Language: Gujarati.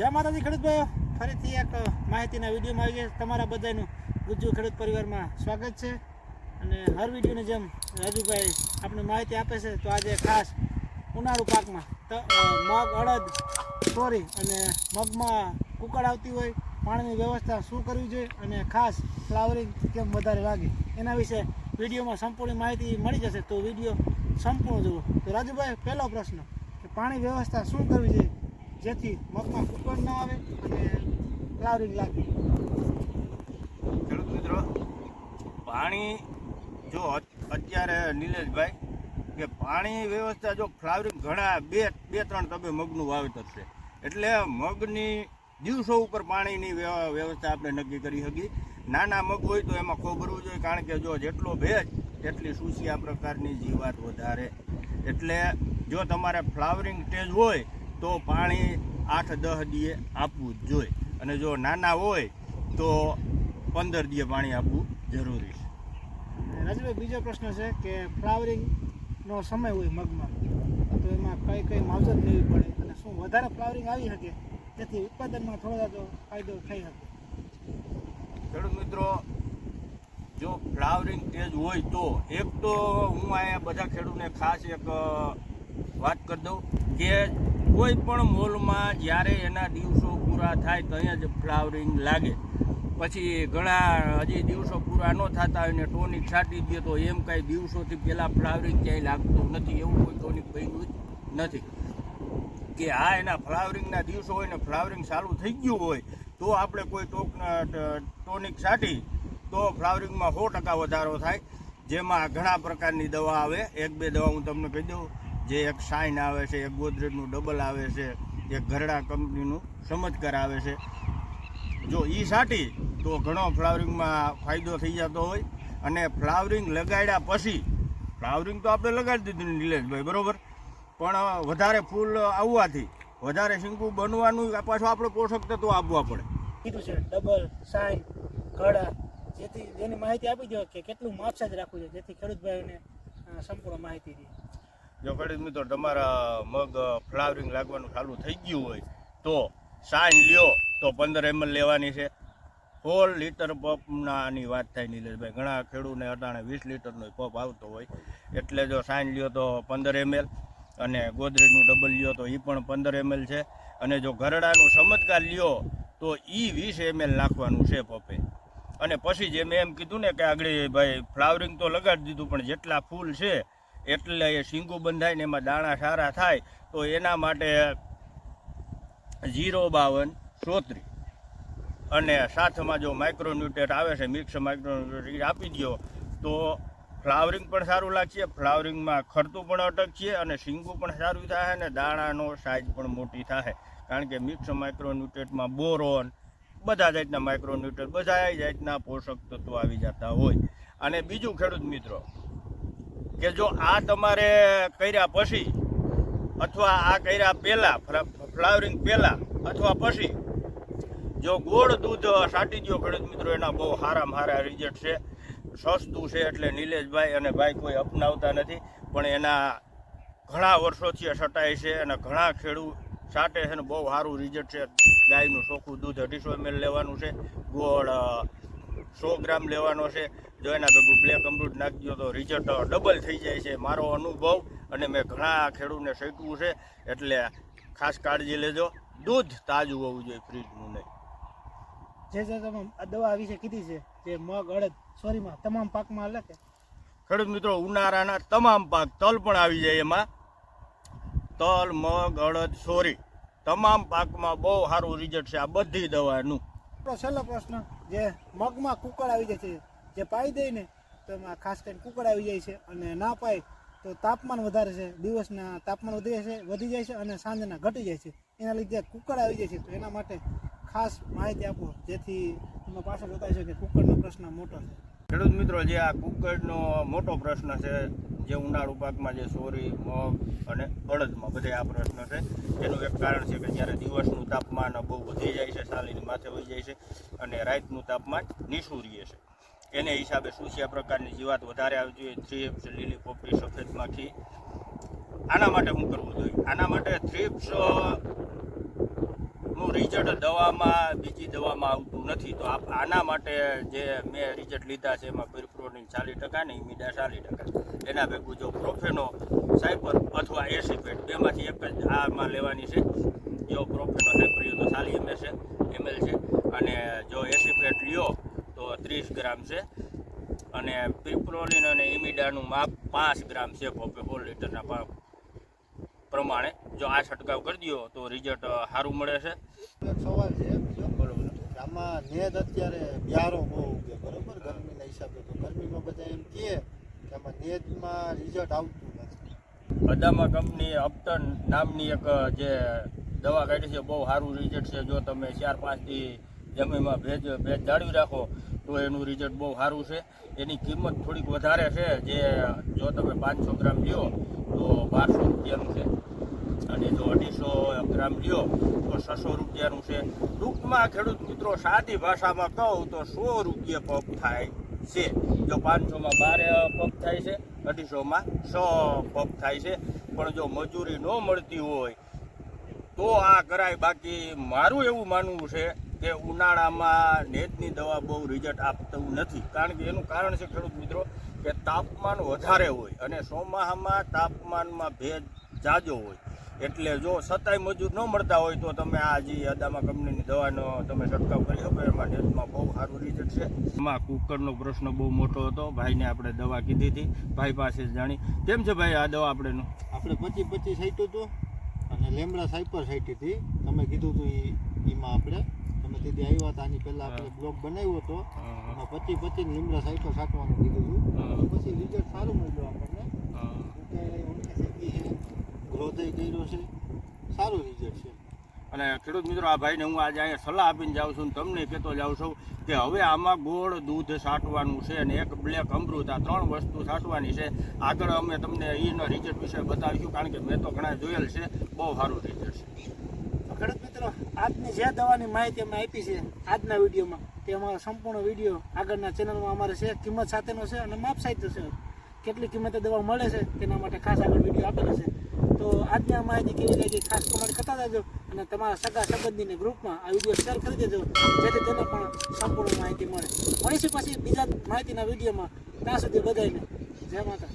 જય માતાજી ખેડૂત ફરીથી એક માહિતીના વિડીયોમાં આવી ગયા તમારા બધાનું ગુજ્જુ ખેડૂત પરિવારમાં સ્વાગત છે. અને હર વિડીયોની જેમ રાજુભાઈ આપણે માહિતી આપે છે, તો આજે ખાસ ઉનાળુ પાકમાં મગ, અડદ, સોરી, અને મગમાં કુકડ આવતી હોય, પાણીની વ્યવસ્થા શું કરવી જોઈએ અને ખાસ ફ્લાવરિંગ કેમ વધારે લાગે, એના વિશે વિડીયોમાં સંપૂર્ણ માહિતી મળી જશે. તો વીડિયો સંપૂર્ણ જુઓ. તો રાજુભાઈ, પહેલો પ્રશ્ન કે પાણી વ્યવસ્થા શું કરવી જોઈએ? જેથી મગમાં કુકડ ના આવે અને ફ્લાવરિંગ લાગે. ખેડૂત મિત્રો, પાણી જો અત્યારે નિલેશભાઈ, કે પાણી વ્યવસ્થા જો ફ્લાવરિંગ ઘણા બે બે, ત્રણ તબે મગનું વાવેતર છે. એટલે મગની દિવસો ઉપર પાણીની વ્યવસ્થા આપણે નક્કી કરી શકીએ નાના મગ હોય તો એમાં ખોબરવું જોઈએ, કારણ કે જો જેટલો ભેજ એટલી સુસિયા પ્રકારની જીવાત વધારે. એટલે જો તમારે ફ્લાવરિંગ સ્ટેજ હોય તો પાણી આઠ દસ દીએ આપવું જ જોઈએ. અને જો નાના હોય તો પંદર દીએ પાણી આપવું જરૂરી છે. રાજુભાઈ બીજો પ્રશ્ન છે કે ફ્લાવરિંગનો સમય હોય મગમાં તો એમાં કઈ કઈ માવજત લેવી પડે અને શું વધારે ફ્લાવરિંગ આવી શકે? તેથી ઉત્પાદનમાં થોડો ફાયદો થઈ શકે. ખેડૂત મિત્રો જો ફ્લાવરિંગ તેજ હોય તો એક તો હું અહીંયા બધા ખેડૂતને ખાસ એક વાત કરી દઉં કે કોઈ પણ મોલમાં જ્યારે એના દિવસો પૂરા થાય તો અહીંયા જ ફ્લાવરિંગ લાગે. પછી ઘણા હજી દિવસો પૂરા ન થતા હોય ને ટોનિક છાંટી દે તો એમ કાંઈ દિવસોથી પહેલાં ફ્લાવરિંગ ક્યાંય લાગતું નથી, એવું કોઈ ટોનિક બન્યું જ નથી. કે આ એના ફ્લાવરિંગના દિવસો હોય ને ફ્લાવરિંગ ચાલુ થઈ ગયું હોય તો આપણે કોઈ ટોક ટોનિક છાંટી તો ફ્લાવરિંગમાં સો ટકા વધારો થાય. જેમાં ઘણા પ્રકારની દવા આવે. એક બે દવા હું તમને કહી દઉં. જે એક શાઇન આવે છે, એક ગોદરેજનું ડબલ આવે છે, એક ઘરડા કંપનીનું સમજકર આવે છે. જો એ સાટી, તો ઘણો ફ્લાવરિંગમાં ફાયદો થઈ જતો હોય. અને ફ્લાવરિંગ લગાડ્યા પછી, ફ્લાવરિંગ તો આપણે લગાડી દીધું નિલેશભાઈ, બરાબર? પણ વધારે ફૂલ આવવાથી, વધારે શીંકું બનવાનું પાછું આપણે પોષક તત્વો આપવા પડે. કીધું છે ડબલ સાઈન ઘડા જેથી, જેની માહિતી આપી દો કે કેટલું માપસાજ રાખવું છે, જેથી ખેડૂત ભાઈઓને સંપૂર્ણ માહિતી દે. જો ખેડૂત મિત્રો તમારા મગ ફ્લાવરિંગ લાગવાનું ચાલુ થઈ ગયું હોય તો સાઈન લ્યો, તો પંદર એમએલ લેવાની છે. સોળ લીટર પંપનાની વાત થાય નિલેશભાઈ. ઘણા ખેડૂતને અટાણે વીસ લીટરનો પંપ આવતો હોય. એટલે જો સાઈન લ્યો તો પંદર એમએલ અને ગોદરેજનું ડબલ લ્યો તો એ પણ પંદર એમએલ છે. અને જો ઘરડાનું ચમત્કાર લ્યો તો એ વીસ એમએલ નાખવાનું છે પંપે. અને પછી જે મેં એમ કીધું ને કે આગળ ભાઈ ફ્લાવરિંગ તો લગાડી દીધું, પણ જેટલા ફૂલ છે એટલે એ શીંગું બંધાય ને એમાં દાણા સારા થાય, તો એના માટે જીરો બાવન સોત્રી અને સાથમાં જો માઇક્રોન્યુટ્રેટ આવે છે મિક્સ માઇક્રોન્યુટ્રેટ આપી દો તો ફ્લાવરિંગ પણ સારું લાગશે, ફ્લાવરિંગમાં ખરતું પણ અટકશે અને શીંગું પણ સારું થાય અને દાણાનો સાઇઝ પણ મોટી થાય. કારણ કે મિક્સ માઇક્રોન્યુટ્રેટમાં બોરોન બધા જાતના માઇક્રોન્યુટ્રેટ બધા જાતના પોષક તત્વો આવી જતા હોય. અને બીજું ખેડૂત મિત્રો કે જો આ તમારે કર્યા પછી, અથવા આ કર્યા પહેલાં ફ્લાવરિંગ પહેલાં, અથવા પછી, જો ગોળ દૂધ સાટી ગયો ખેડૂત મિત્રો, એના બહુ સારામાં સારા રિઝલ્ટ છે. સસ્તું છે એટલે નિલેશભાઈ અને ભાઈ કોઈ અપનાવતા નથી, પણ એના ઘણા વર્ષોથી સટાય છે અને ઘણા ખેડૂત સાટે છે ને બહુ સારું રિઝલ્ટ છે. ગાયનું ચોખ્ખું દૂધ અઢીસો એમએલ લેવાનું છે. ગોળ સો ગ્રામ લેવાનો છે. જો એના ભેગું બ્લેક અમૃત નાખી દો તો રિઝલ્ટ ડબલ થઈ જાય છે મારો અનુભવ. અને મેં ઘણા ખેડૂતને શીખવું છે. એટલે ખાસ કાળજી લેજો. દૂધ તાજું હોવું જોઈએ ફ્રીજનું નહીં. જે સર તમે આ દવા વિશે કીધી છે જે મગ અડદ સોરીમાં તમામ પાકમાં હાલે કે? ખેડૂત મિત્રો ઉનાળાના તમામ પાક તલ પણ આવી જાય એમાં. તલ મગ અડદ સોરી તમામ પાકમાં બહુ સારું રિઝલ્ટ છે આ બધી દવાનું. આપણો છેલ્લો પ્રશ્ન જે મગમાં કુકર આવી જાય છે, જે પાઈ દે ને તો એમાં ખાસ કરીને કુકર આવી જાય છે અને ના પાય તો તાપમાન વધારે છે, દિવસના તાપમાન વધી જાય છે, વધી જાય છે અને સાંજના ઘટી જાય છે. એના લીધે કુકર આવી જાય છે. તો એના માટે ખાસ માહિતી આપો, જેથી તમે પાછળ બતાવી છે કે કુકરનો પ્રશ્ન મોટો છે. ખેડૂત મિત્રો, જે આ કુકડનો મોટો પ્રશ્ન છે, જે ઉનાળુ પાકમાં જે સોરી, મગ અને અડદમાં બધે આ પ્રશ્ન છે, એનું એક કારણ છે કે જ્યારે દિવસનું તાપમાન બહુ વધી જાય છે સાલીની માથે વહી જાય છે અને રાતનું તાપમાન નીચું છે. એને હિસાબે સુસિયા પ્રકારની જીવાત વધારે આવતી હોય થ્રીપ્સ લીલી પોપડી સફેદ માખી આના માટે શું કરવું જોઈએ? આના માટે થ્રીપ્સ નું રિઝલ્ટ દવામાં, બીજી દવામાં આવતું નથી. તો આના માટે જે મેં રિઝલ્ટ લીધા છે, એમાં પીરપ્રોનિન ચાલીસ ટકા ને ઇમિડા ચાલીસ ટકા. એના ભેગું જો પ્રોફેનો સાયપર અથવા એસિપેટ બેમાંથી એક જ આમાં લેવાની છે. જો પ્રોફેનો સાયપર લ્યો તો ચાલી એમએલ છે એમએલ છે. અને જો એસિપેટ લ્યો તો ત્રીસ ગ્રામ છે. અને પીપ્રોલિન અને ઇમિડાનું માપ પાંચ ગ્રામ છે પોપે હોલ લીટરના પ્રમાણે. જો આ છંટકાવ કરી દો તો રિઝલ્ટ સારું મળે છે. સવાલ છે આમાં નેદ અત્યારે બિયારો બહુ ઉગે બરોબર? ગરમીના હિસાબે તો ગરમીમાં બધા એમ કહે કે આમાં નેદમાં રિઝલ્ટ આવતું નથી. અદામા કંપની અપટન નામની એક જે દવા કાઢી છે બહુ સારું રિઝલ્ટ છે. જો તમે ચાર પાંચથી જમીનમાં ભેજ ભેજ જાળવી રાખો તો એનું રિઝલ્ટ બહુ સારું છે. એની કિંમત થોડીક વધારે છે જે જો તમે પાંચસો ગ્રામ લ્યો તો બારસો રૂપિયાનું છે. અને જો અઢીસો ગ્રામ લ્યો, તો છસો રૂપિયાનું છે. ટૂંકમાં ખેડૂત મિત્રો, સાદી ભાષામાં કહું તો સો રૂપિયા પગ થાય છે. જો પાંચસોમાં બાર પગ થાય છે, અઢીસોમાં છ પગ થાય છે. પણ જો મજૂરી ન મળતી હોય, તો આ કરાય. બાકી મારું એવું માનવું છે કે ઉનાળામાં નેટની દવા બહુ રિઝલ્ટ આપતું નથી. કારણ કે એનું કારણ છે ખેડૂત મિત્રો, કે તાપમાન વધારે હોય અને ચોમાહામાં તાપમાનમાં ભેજ જાજો હોય. એટલે જો સતાય મજૂર ન મળતા હોય તો તમે આ જે અદામા કંપનીની દવાનો તમે છંટકાવ કરી શકો એમાં નેટમાં બહુ સારું રિઝલ્ટ છે. એમાં કુકરનો પ્રશ્ન બહુ મોટો હતો ભાઈને આપણે દવા કીધી હતી ભાઈ પાસે જ જાણી. કેમ છે ભાઈ આ દવા આપણે આપણે પચીસ પચીસ સાઈટું હતું અને લેમડા સાઈપર સાઈટી હતી. તમે કીધું હતું એમાં આપણે. તમે તેથી આવ્યા હતા આની પહેલાં આપણે બ્લોગ બનાવ્યો હતો. એમાં પચીસ પચીસ લીમડા સાઈપર સાટવાનું કીધું હતું. પછી રિઝલ્ટ સારું મળ્યું આપણને. ગ્રોથ કર્યો છે. સારું રિઝલ્ટ છે. અને ખેડૂત મિત્રો આ ભાઈને હું આજે અહીંયા સલાહ આપીને જાઉં છું તમને કહેતો જાઉં છું કે હવે આમાં ગોળ દૂધ સાટવાનું છે અને એક બ્લેક અમૃત આ ત્રણ વસ્તુ સાટવાની છે. આગળ અમે તમને એના રિઝલ્ટ વિશે બતાવીશું કારણ કે મેં તો ઘણા જોયેલ છે. બહુ સારું રિઝલ્ટ છે. તો ખેડૂત મિત્રો આજની જે દવાની માહિતી અમે આપી છે આજના વિડીયોમાં તે અમારો સંપૂર્ણ વીડિયો આગળના ચેનલમાં અમારે છે. કિંમત સાથેનો છે અને માપ સાહિત્ય છે. કેટલી કિંમતે દવા મળે છે તેના માટે ખાસ આગળ વીડિયો આપેલો છે. આજની માહિતી કેવી લાગી ખાસ કમેન્ટ કરતા રહેજો અને તમારા સગા સંબંધીને ગ્રુપમાં આ વીડિયો શેર કરી દેજો, જેથી તેને પણ સંપૂર્ણ માહિતી મળે. મળીશું પછી બીજા માહિતીના વિડીયોમાં ત્યાં સુધી બધાને જય માતા